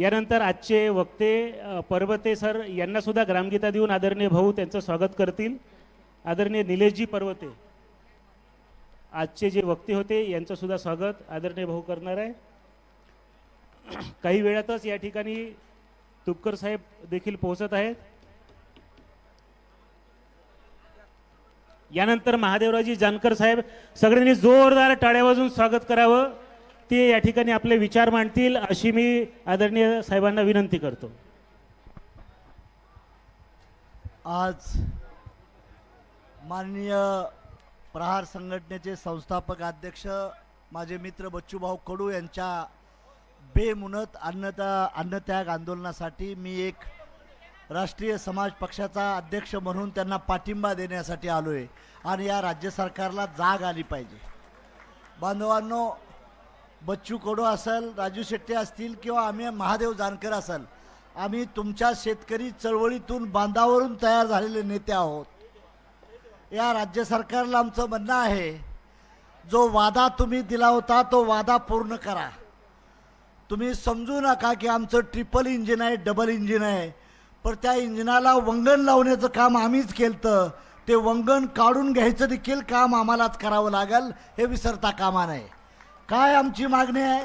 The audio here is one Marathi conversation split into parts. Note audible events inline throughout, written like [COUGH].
यानंतर आजचे वक्ते पर्वते सर यांनासुद्धा ग्रामगीता देऊन आदरणीय भाऊ त्यांचं स्वागत करतील. आदरणीय निलेशजी पर्वते आजचे जे वक्ते होते यांचंसुद्धा स्वागत आदरणीय भाऊ करणार आहे. काही वेळातच या ठिकाणी तुपकर साहेब देखील पोहोचत आहेत. यानंतर महादेवराजी जानकर साहेब सगळ्यांनी जोरदार टाळ्या वाजून स्वागत करावं. ते या ठिकाणी आपले विचार मांडतील अशी मी आदरणीय साहेबांना विनंती करतो. आज माननीय प्रहार संघटनेचे संस्थापक अध्यक्ष माझे मित्र बच्चूभाऊ कडू यांच्या बेमुनत अन्नता अन्नत्याग आंदोलनासाठी मी एक राष्ट्रीय समाज पक्षाचा अध्यक्ष म्हणून त्यांना पाठिंबा देण्यासाठी आलो आहे आणि या राज्य सरकारला जाग आली पाहिजे. बांधवांनो बच्चू कोडो असेल राजू शेट्टी असतील किंवा आम्ही महादेव जानकर असेल आम्ही तुमच्या शेतकरी चळवळीतून बांधावरून तयार झालेले नेते आहोत. या राज्य सरकारला आमचं म्हणणं आहे जो वादा तुम्ही दिला होता तो वादा पूर्ण करा. तुम्ही समजू नका की आमचं ट्रिपल इंजिन आहे डबल इंजिन आहे पण त्या इंजिनाला वंगण लावण्याचं काम आम्हीच केलं ते वंगण काढून घ्यायचं देखील काम आम्हालाच करावं लागेल हे विसरता कामा नये. काय आमची मागणी आहे?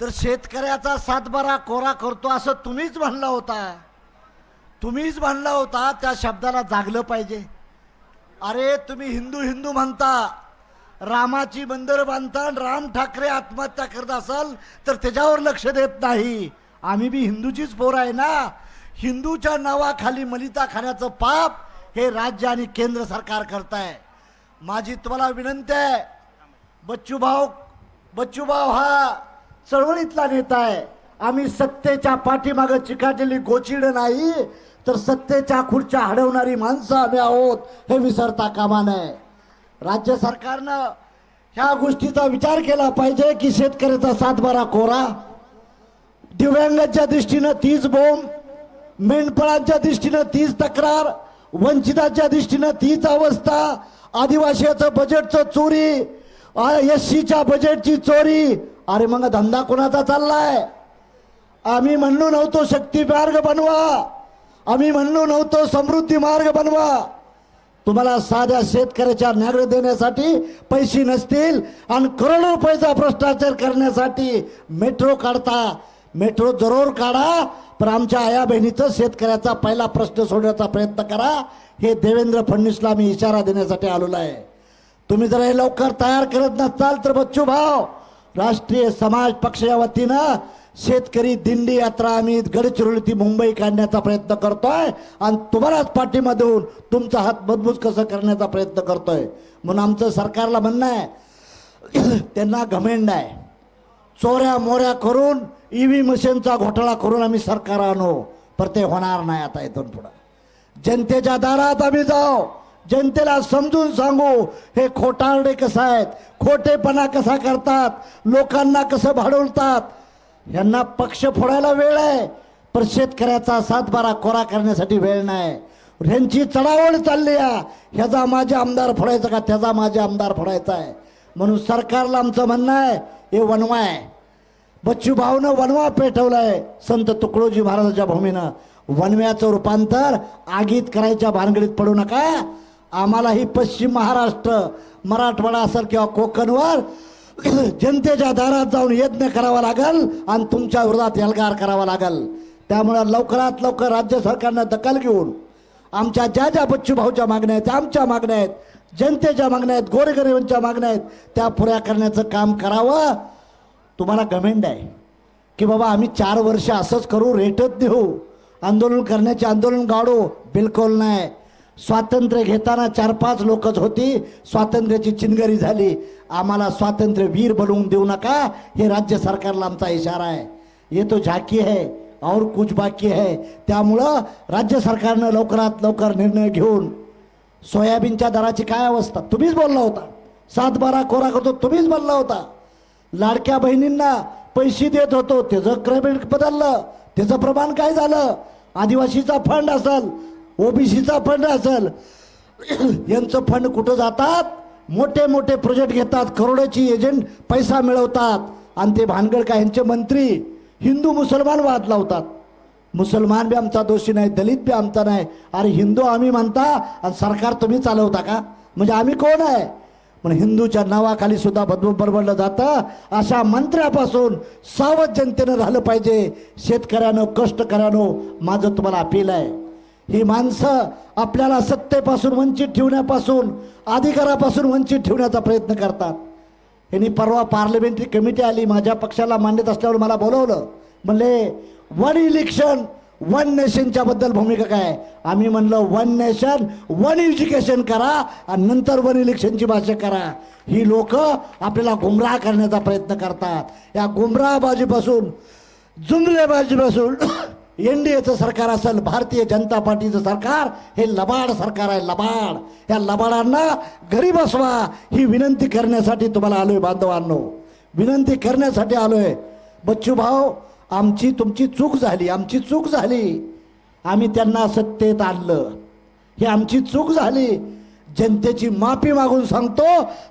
तर शेतकऱ्याचा सातबारा कोरा करतो असं तुम्हीच म्हणला होता. तुम्हीच म्हणला होता त्या शब्दाला जागलं पाहिजे. अरे तुम्ही हिंदू हिंदू म्हणता. रामाची बंदर बांधता आणि राम ठाकरे आत्महत्या करत असाल तर त्याच्यावर लक्ष देत नाही. आम्ही बी हिंदूचीच पोर आहे ना. हिंदूच्या नावाखाली मलिता खाण्याचं पाप हे राज्य आणि केंद्र सरकार करत आहे माझी तुम्हाला विनंती आहे बच्चूभाऊ बच्चूभाव हा चळवळीतला नेता आहे. आम्ही सत्तेच्या पाठीमागं चिकाटलेली गोचिड नाही तर सत्तेच्या खुर्च्या हडवणारी माणसं आम्ही आहोत हे विसरता कामा नये. राज्य सरकारनं ह्या गोष्टीचा विचार केला पाहिजे की शेतकऱ्याचा सातबारा कोरा दिव्यांगाच्या दृष्टीनं तीच बोंब मेंढपाळांच्या दृष्टीनं तीच तक्रार वंचिताच्या दृष्टीनं तीच अवस्था आदिवासीचं बजेटचं चोरी एस सीच्या बजेटची चोरी. अरे मग धंदा कोणाचा चाललाय? आम्ही म्हणलो नव्हतो शक्ती मार्ग बनवा. आम्ही म्हणलो नव्हतो समृद्धी मार्ग बनवा. तुम्हाला साध्या शेतकऱ्याच्या न्याय देण्यासाठी पैसे नसतील आणि करोडो रुपयाचा भ्रष्टाचार करण्यासाठी मेट्रो काढता. मेट्रो जरूर काढा पण आमच्या आया बहिणीचं शेतकऱ्याचा पहिला प्रश्न सोडण्याचा प्रयत्न करा. हे देवेंद्र फडणवीसला मी इशारा देण्यासाठी आलेलो आहे. तुम्ही जर हे लवकर तयार करत नसाल तर बच्चू भाव राष्ट्रीय समाज पक्षाच्या वतीनं शेतकरी दिंडी यात्रा आम्ही गडचिरोली ती मुंबई काढण्याचा प्रयत्न करतोय आणि तुम्हालाच पाठिंबा देऊन तुमचा हात मजबूत कसं करण्याचा प्रयत्न करतोय. म्हणून आमचं सरकारला म्हणणं आहे [CLEARS THROAT] त्यांना घमेंड आहे. चोऱ्या मोऱ्या करून ई व्ही मशीनचा घोटाळा करून आम्ही सरकार आणू पर ते होणार नाही आता इथून पुढं. जनतेच्या दारात आम्ही जाऊ. जनतेला समजून सांगू हे खोटारडे कसं आहेत? खोटेपणा कसा करतात? लोकांना कसं भाडवतात? यांना पक्ष फोडायला वेळ आहे पर शेतकऱ्याचा सातबारा कोरा करण्यासाठी वेळ नाही. ह्यांची चढावळ चालली आहे. ह्याचा माझे आमदार फोडायचा का? त्याचा माझे आमदार फोडायचा आहे. म्हणून सरकारला आमचं म्हणणं आहे हे वनवा आहे. बच्चू भाऊनं वनवा पेटवलाय संत तुकडोजी महाराजाच्या भूमीनं. वनव्याचं रूपांतर आगीत करायच्या भानगडीत पडू नका. आम्हाला ही पश्चिम महाराष्ट्र मराठवाडा असेल किंवा कोकणवर [CLEARS THROAT] जनतेच्या दारात जाऊन यज्ञ करावा लागल आणि तुमच्या विरोधात एल्गार करावा लागल. त्यामुळे लवकरात लवकर राज्य सरकारनं दखल घेऊन आमच्या ज्या ज्या बच्चू भाऊच्या मागण्या आहेत त्या आमच्या मागण्या आहेत जनतेच्या मागण्या आहेत गोरगरिबांच्या मागण्या आहेत त्या पुऱ्या करण्याचं काम करावं. तुम्हाला गमेंड आहे की बाबा आम्ही चार वर्ष असंच करू रेटच देऊ. आंदोलन करण्याचे आंदोलन गाडू बिलकुल नाही. स्वातंत्र्य घेताना चार पाच लोकच होती. स्वातंत्र्याची चिनगरी झाली. आम्हाला स्वातंत्र्य वीर बनवून देऊ नका. हे राज्य सरकारला आमचा इशारा आहे. ये तो झाकी है और कुछ बाकी आहे. त्यामुळं राज्य सरकारनं लवकरात लवकर निर्णय घेऊन सोयाबीनच्या दराची काय अवस्था? तुम्हीच बोलला होता. सात बारा कोरा करतो तुम्हीच बोलला होता. लाडक्या बहिणींना पैसे देत होतो. त्याचं क्रेडिट बदललं. त्याचं प्रमाण काय झालं? आदिवासीचा फंड असेल. ओबीसीचा फंड असेल. यांचं फंड कुठं जातात? मोठे मोठे प्रोजेक्ट घेतात. करोडोची एजंट पैसा मिळवतात. आणि ते भानगड काय यांचे मंत्री हिंदू मुसलमान वाद लावतात. मुसलमान बी आमचा दोषी नाही दलित बी आमचा नाही. अरे हिंदू आम्ही म्हणता आणि सरकार तुम्ही चालवता का? म्हणजे आम्ही कोण आहे? पण हिंदूच्या नावाखाली सुद्धा बदबू बरबडलं जातं. अशा मंत्र्यापासून सावध जनतेनं राहिलं पाहिजे. शेतकऱ्यानं कष्टकऱ्यानं माझं तुम्हाला अपील आहे. ही माणसं आपल्याला सत्तेपासून वंचित ठेवण्यापासून अधिकारापासून वंचित ठेवण्याचा प्रयत्न करतात. यांनी परवा पार्लमेंटरी कमिटी आली माझ्या पक्षाला मान्यता असल्यावर मला बोलवलं. म्हणले वन इलेक्शन वन नेशनच्या बद्दल भूमिका काय? आम्ही म्हणलं वन नेशन वन एज्युकेशन करा आणि नंतर वन इलेक्शनची भाषा करा. ही लोक आपल्याला गुमराह करण्याचा प्रयत्न करतात. या गुमराहबाजीपासून जुमलेबाजीपासून एन डी एचं सरकार असेल भारतीय जनता पार्टीचं सरकार हे लबाड सरकार आहे लबाड. या लबाडांना घरी बसवा ही विनंती करण्यासाठी तुम्हाला आलोय बांधवांनो. विनंती करण्यासाठी आलोय. बच्चू भाऊ आमची तुमची चूक झाली आमची चूक झाली. आम्ही त्यांना सत्तेत आणलं. ही आमची चूक झाली. जनतेची माफी मागून सांगतो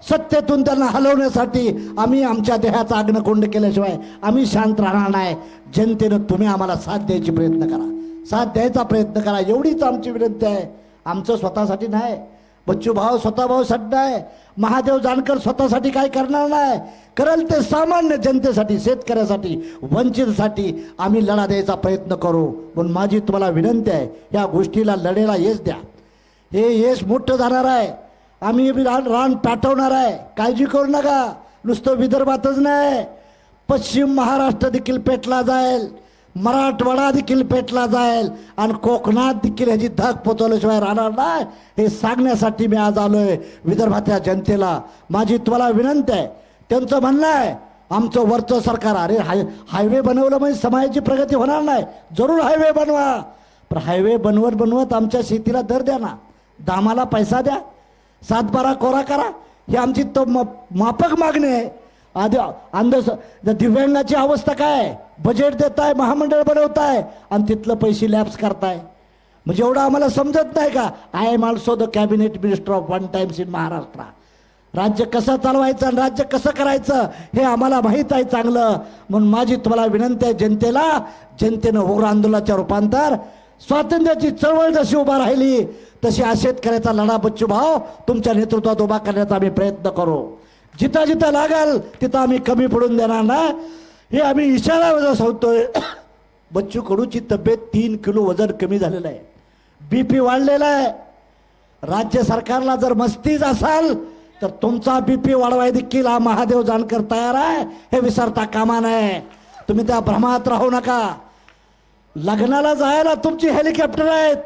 सत्तेतून त्यांना हलवण्यासाठी आम्ही आमच्या देहाचा अग्नकुंड केल्याशिवाय आम्ही शांत राहणार नाही. जनतेनं तुम्ही आम्हाला साथ द्यायची प्रयत्न करा. साथ द्यायचा प्रयत्न करा. एवढीच आमची विनंती आहे. आमचं स्वतःसाठी नाही. बच्चू भाऊ स्वतः भाऊसाठी नाही. महादेव जानकर स्वतःसाठी काय करणार नाही. करल ते सामान्य जनतेसाठी शेतकऱ्यासाठी वंचितसाठी आम्ही लढा द्यायचा प्रयत्न करू. पण माझी तुम्हाला विनंती आहे या गोष्टीला लढेला येच द्या. हे यश मोठं जाणार आहे. आम्ही बी रान रान पाठवणार आहे. काळजी करू नका. नुसतं विदर्भातच नाही. पश्चिम महाराष्ट्र देखील पेटला जाईल. मराठवाडा देखील पेटला जाईल. आणि कोकणात देखील ह्याची धग पोचवल्याशिवाय राहणार नाही. हे सांगण्यासाठी मी आज आलो आहे विदर्भातल्या जनतेला. माझी तुम्हाला विनंती आहे. त्यांचं म्हणणं आहे आमचं वरचं सरकार अरे हाय हायवे बनवलं म्हणजे समाजाची प्रगती होणार नाही. जरूर हायवे बनवा. पण हायवे बनवत बनवत आमच्या शेतीला दर द्या ना. दामाला पैसा द्या. सातबारा कोरा करा. ही आमची तो म- माफक मागणी आहे. आधी अंधस दिव्यांगाची अवस्था काय बजेट देताय महामंडळ बनवताय आणि तिथलं पैसे लॅप्स करताय. म्हणजे एवढं आम्हाला समजत नाही का? I am also the cabinet minister of one times in Maharashtra राज्य कसं चालवायचं आणि राज्य कसं करायचं हे आम्हाला माहीत आहे चांगलं. म्हणून माझी तुम्हाला विनंती आहे जनतेला जनतेनं उग्र आंदोलनाच्या रूपांतर स्वातंत्र्याची चळवळ जशी उभा राहिली तशी आज शेतकऱ्याचा लढा बच्चू भाव तुमच्या नेतृत्वात उभा करण्याचा आम्ही प्रयत्न करू. जिथं जिथं लागल तिथं आम्ही कमी पडून देणार ना. हे आम्ही इशारा वजा सांगतोय. [COUGHS] बच्चू कडूची तब्येत तीन किलो वजन कमी झालेलं आहे. बी पी वाढलेला आहे. राज्य सरकारला जर मस्तीच असाल तर तुमचा बीपी वाढवाय देखील हा महादेव जानकर तयार आहे. हे विसरता कामा नये. तुम्ही त्या भ्रमात राहू नका. लग्नाला जायला तुमची हेलिकॉप्टर आहेत.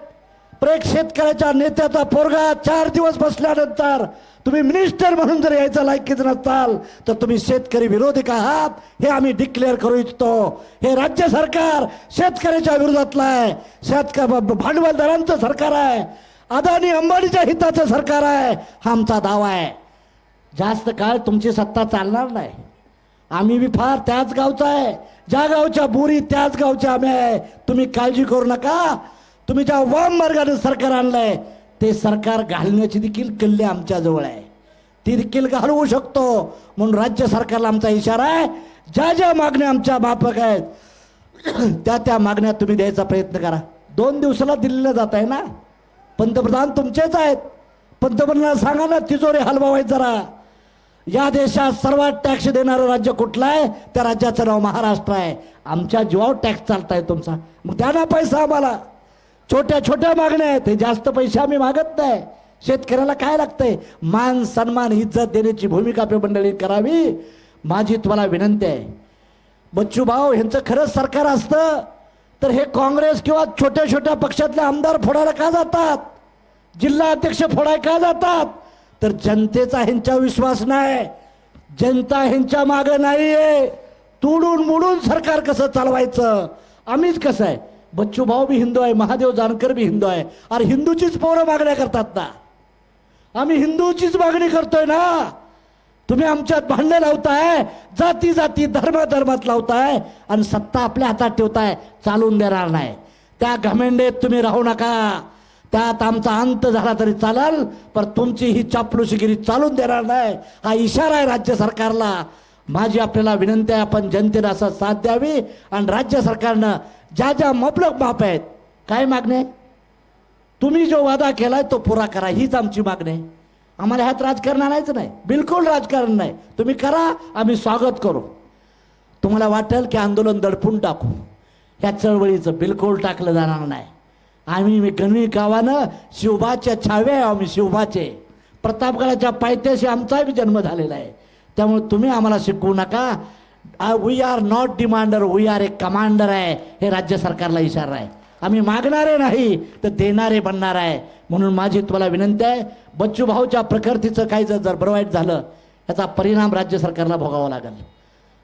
प्रत्येक शेतकऱ्याच्या नेत्याचा पोरगा चार दिवस बसल्यानंतर तुम्ही मिनिस्टर म्हणून जर यायचा लायकीच नसाल तर तुम्ही शेतकरी विरोधक आहात? हे आम्ही डिक्लेअर करू इच्छितो. हे राज्य सरकार शेतकऱ्याच्या विरोधातलं आहे. शेतकरी भांडवलदारांचं सरकार आहे. अदानी अंबानीच्या हिताचं सरकार आहे. हा आमचा दावा आहे. जास्त काळ तुमची सत्ता चालणार नाही. आम्ही बी फार त्याच गावचा आहे. ज्या गावच्या बोरी त्याच गावच्या आम्ही आहे. तुम्ही काळजी करू नका. तुम्ही ज्या वाम मार्गाने सरकार आणलंय ते सरकार घालण्याची देखील कल्ले आमच्याजवळ आहे. ती देखील घालवू शकतो. म्हणून राज्य सरकारला आमचा इशारा आहे. ज्या ज्या मागण्या आमच्या माफक आहेत त्या त्या मागण्या तुम्ही द्यायचा प्रयत्न करा. दोन दिवसाला दिल्लीला जात आहे ना? पंतप्रधान तुमचेच आहेत. पंतप्रधानाला सांगा ना तिजोरी हलवावायच जरा. या देशात सर्वात टॅक्स देणारं राज्य कुठलं आहे? त्या राज्याचं नाव महाराष्ट्र आहे. आमच्या जीवावर टॅक्स चालताय तुमचा. मग द्या ना पैसा आम्हाला. छोट्या छोट्या मागण्या आहेत. हे जास्त पैसे आम्ही मागत नाही. शेतकऱ्याला काय लागतंय? मान सन्मान इज्जत देण्याची भूमिका आपली मंडळी करावी. माझी तुम्हाला विनंती आहे. बच्चू भाऊ ह्यांचं खरंच सरकार असतं तर हे काँग्रेस किंवा छोट्या छोट्या पक्षातले आमदार फोडायला का जातात? जिल्हा अध्यक्ष फोडाय का जातात? तर जनतेचा ह्यांच्या विश्वास नाही. जनता ह्यांच्या मागं नाही आहे तोडून मोडून सरकार कसं चालवायचं? आम्हीच कसं आहे? बच्चू भाऊ बी हिंदू आहे महादेव जानकर बी हिंदू आहे. अरे हिंदूचीच पोरं मागण्या करतात ना. आम्ही हिंदूचीच मागणी करतोय ना. तुम्ही आमच्यात भांडणं लावताय जाती जाती धर्म धर्मात लावताय आणि सत्ता आपल्या हातात ठेवताय चालून देणार नाही. त्या घमेंडेत तुम्ही राहू नका. त्यात आमचा अंत झाला तरी चालाल पण तुमची ही चापलुशीगिरी चालून देणार नाही. हा इशारा आहे राज्य सरकारला. माझी आपल्याला विनंती आहे आपण जनतेला असं साथ द्यावी आणि राज्य सरकारनं ज्या ज्या मबलक माप आहेत काय मागणे? तुम्ही जो वादा केलाय तो पुरा करा. हीच आमची मागणी. आहे आम्हाला ह्यात राजकारण आणायचं नाही. बिलकुल राजकारण नाही. तुम्ही करा आम्ही स्वागत करू. तुम्हाला वाटेल की आंदोलन दडपून टाकू. ह्या चळवळीचं बिलकुल टाकलं जाणार नाही. आम्ही मी गणवी गावानं शिवबाच्या छावे आहे आम्ही शिवबाचे. प्रतापगडाच्या पायथ्याशी आमचाही जन्म झालेला आहे. त्यामुळे तुम्ही आम्हाला शिकवू नका. We are not demander we are a commander आहे. हे राज्य सरकारला इशारा आहे. आम्ही मागणारे नाही तर देणारे बनणार आहे. म्हणून माझी तुम्हाला विनंती आहे बच्चू भाऊच्या प्रकृतीचं काही जर जर बरं वाईट झालं याचा परिणाम राज्य सरकारला भोगावा लागेल.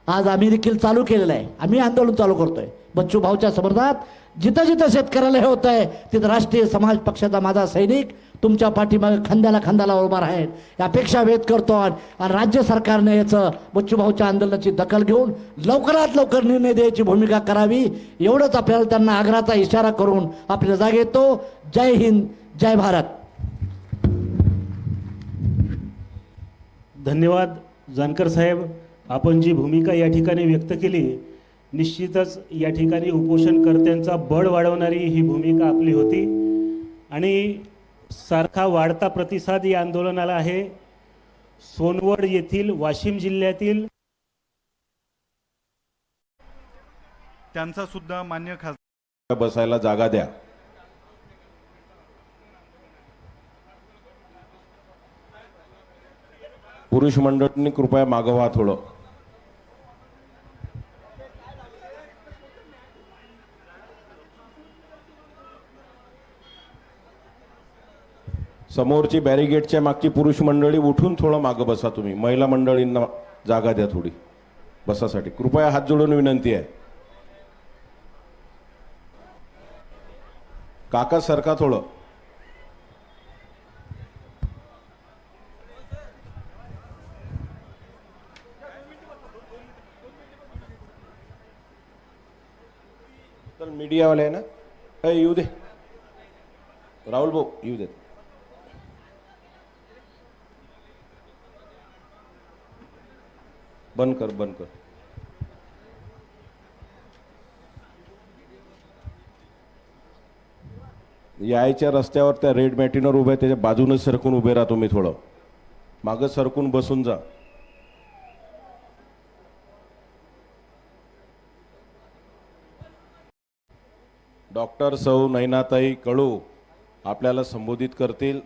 आज आम्ही देखील चालू केलेलं आहे. आम्ही आंदोलन चालू करतोय. बच्चू भाऊच्या समर्थनात जिथं जिथं शेतकऱ्याला हे होत आहे तिथं राष्ट्रीय समाज पक्षाचा माझा सैनिक तुमच्या पाठीमागे खांद्याला खांद्याला उभा राहील. यापेक्षा वेध करतो आणि. राज्य सरकारने याचं बच्चू भाऊच्या आंदोलनाची दखल घेऊन लवकरात लवकर निर्णय द्यायची भूमिका करावी. एवढंच आपल्याला त्यांना आग्रहाचा इशारा करून आपल्या जागे येतो. जय हिंद जय भारत. धन्यवाद जानकर साहेब. आपण जी भूमिका या ठिकाणी व्यक्त केली निश्चितच या ठिकाणी उपोषणकर्त्यांचा बळ वाढवणारी ही भूमिका आपली होती. आणि सारखा वाढता प्रतिसाद या आंदोलनाला आहे. सोनवड येथील वाशिम जिल्ह्यातील त्यांचा सुद्धा मान्य खासदार बसायला जागा द्या. पुरुष मंडळींनी कृपया मागवा थोडं. समोरची बॅरिगेटच्या मागची पुरुष मंडळी उठून थोडं मागं बसा तुम्ही. महिला मंडळींना जागा द्या थोडी. बसासाठी. कृपया हात जोडून विनंती आहे. काका सरका थोडं. तर मीडियावाले आहे ना? येऊ दे. राहुल भाऊ येऊ देत. बंद कर बंद कर. यायच्या रस्त्यावर त्या रेड मॅटिनवर उभे त्याच्या बाजूने सरकून उभे राहा तुम्ही थोडं. मागं सरकून बसून जा. डॉक्टर सौ नैनाताई कळू आपल्याला संबोधित करतील.